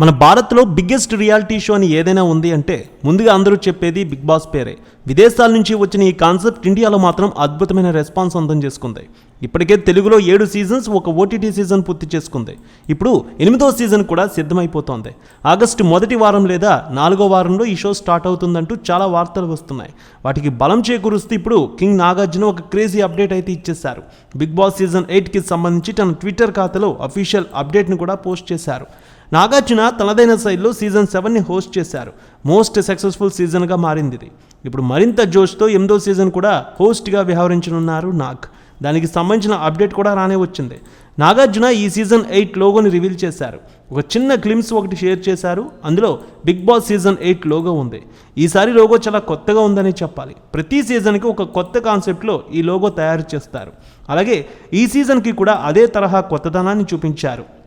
మన భారత్లో biggest reality show అని ఏదైనా ఉంది అంటే ముందుగా అందరూ చెప్పేది బిగ్ బాస్ పేరే. విదేశాల నుంచి వచ్చిన ఈ కాన్సెప్ట్ ఇండియాలో మాత్రం అద్భుతమైన రెస్పాన్స్ అందం చేసుకుంది. ఇప్పటికే తెలుగులో ఏడు సీజన్స్ ఒక ఓటీటీ సీజన్ పూర్తి చేసుకుంది. ఇప్పుడు ఎనిమిదో సీజన్ కూడా సిద్ధమైపోతోంది. ఆగస్టు మొదటి వారం లేదా నాలుగో వారంలో ఈ షో స్టార్ట్ అవుతుందంటూ చాలా వార్తలు వస్తున్నాయి. వాటికి బలం చేకూరుస్తూ ఇప్పుడు కింగ్ నాగార్జున ఒక క్రేజీ అప్డేట్ అయితే ఇచ్చేశారు. బిగ్ బాస్ సీజన్ ఎయిట్కి సంబంధించి తన ట్విట్టర్ ఖాతాలో అఫీషియల్ అప్డేట్ని కూడా పోస్ట్ చేశారు. నాగార్జున తనదైన శైలిలో సీజన్ సెవెన్ని హోస్ట్ చేశారు. మోస్ట్ సక్సెస్ఫుల్ సీజన్గా మారింది ఇది ఇప్పుడు మరింత జోష్తో ఎనిమిదో సీజన్ కూడా హోస్ట్గా వ్యవహరించనున్నారు నాగ్. దానికి సంబంధించిన అప్డేట్ కూడా రానే వచ్చింది. నాగార్జున ఈ సీజన్ ఎయిట్ లోగోని రివీల్ చేశారు. ఒక చిన్న క్లిమ్స్ ఒకటి షేర్ చేశారు. అందులో Bigg Boss season eight logo ఉంది. ఈసారి లోగో చాలా కొత్తగా ఉందని చెప్పాలి. ప్రతి సీజన్కి ఒక కొత్త కాన్సెప్ట్లో ఈ లోగో తయారు చేస్తారు. అలాగే ఈ సీజన్కి కూడా అదే తరహా కొత్తదనాన్ని చూపించారు.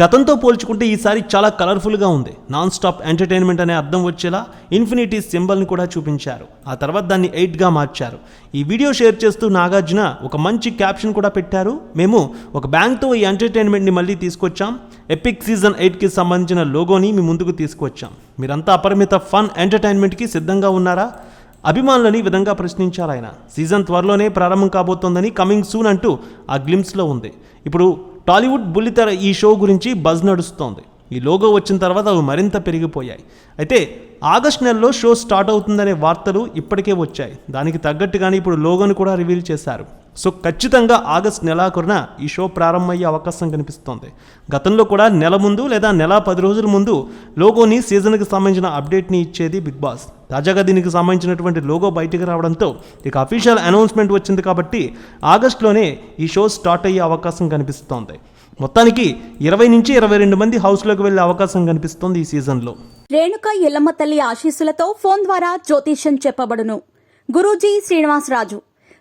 గతంతో పోల్చుకుంటే ఈసారి చాలా కలర్ఫుల్గా ఉంది. నాన్ స్టాప్ ఎంటర్టైన్మెంట్ అనే అర్థం వచ్చేలా ఇన్ఫినిటీ సింబల్ని కూడా చూపించారు. ఆ తర్వాత దాన్ని ఎయిట్గా మార్చారు. ఈ వీడియో షేర్ చేస్తూ నాగార్జున ఒక మంచి క్యాప్షన్ కూడా పెట్టారు. మేము ఒక బ్యాంక్తో ఈ ఎంటర్టైన్మెంట్ని మళ్ళీ తీసుకొచ్చాం. ఎపిక్ సీజన్ ఎయిట్కి సంబంధించిన లోగోని మీ ముందుకు తీసుకొచ్చాం. మీరంతా అపరిమిత ఫన్ ఎంటర్టైన్మెంట్కి సిద్ధంగా ఉన్నారా? అభిమానులని విధంగా ప్రశ్నించారు ఆయన సీజన్ త్వరలోనే ప్రారంభం కాబోతోందని కమింగ్ సూన్ అంటూ ఆ గ్లిమ్స్లో ఉంది. ఇప్పుడు టాలీవుడ్ బుల్లితెర ఈ షో గురించి బజ్ నడుస్తోంది. ఈ లోగో వచ్చిన తర్వాత అవి మరింత పెరిగిపోయాయి. అయితే ఆగస్ట్ నెలలో షో స్టార్ట్ అవుతుందనే వార్తలు ఇప్పటికే వచ్చాయి. దానికి తగ్గట్టుగానే ఇప్పుడు లోగోను కూడా రివీల్ చేశారు. సో ఖచ్చితంగా ఆగస్ట్ నెలాఖరున ఈ షో ప్రారంభమయ్యే అవకాశం కనిపిస్తోంది. గతంలో కూడా నెల ముందు లేదా నెల పది రోజుల ముందు లోగోని సీజన్కి సంబంధించిన అప్డేట్ని ఇచ్చేది బిగ్ బాస్. తాజాగా దీనికి సంబంధించినటువంటి లోగో బయటికి రావడంతో ఇక అఫీషియల్ అనౌన్స్మెంట్ వచ్చింది కాబట్టి ఆగస్టులోనే ఈ షో స్టార్ట్ అయ్యే అవకాశం కనిపిస్తోంది. మొత్తానికి ఇరవై నుంచి ఇరవై రెండు మంది హౌస్లోకి వెళ్ళే అవకాశం కనిపిస్తోంది ఈ సీజన్లో. రేణుక ఎల్లమ్మ తల్లి ఆశీస్సులతో ఫోన్ ద్వారా జ్యోతిష్యం చెప్పబడును. గురూజీ శ్రీనివాసరాజు.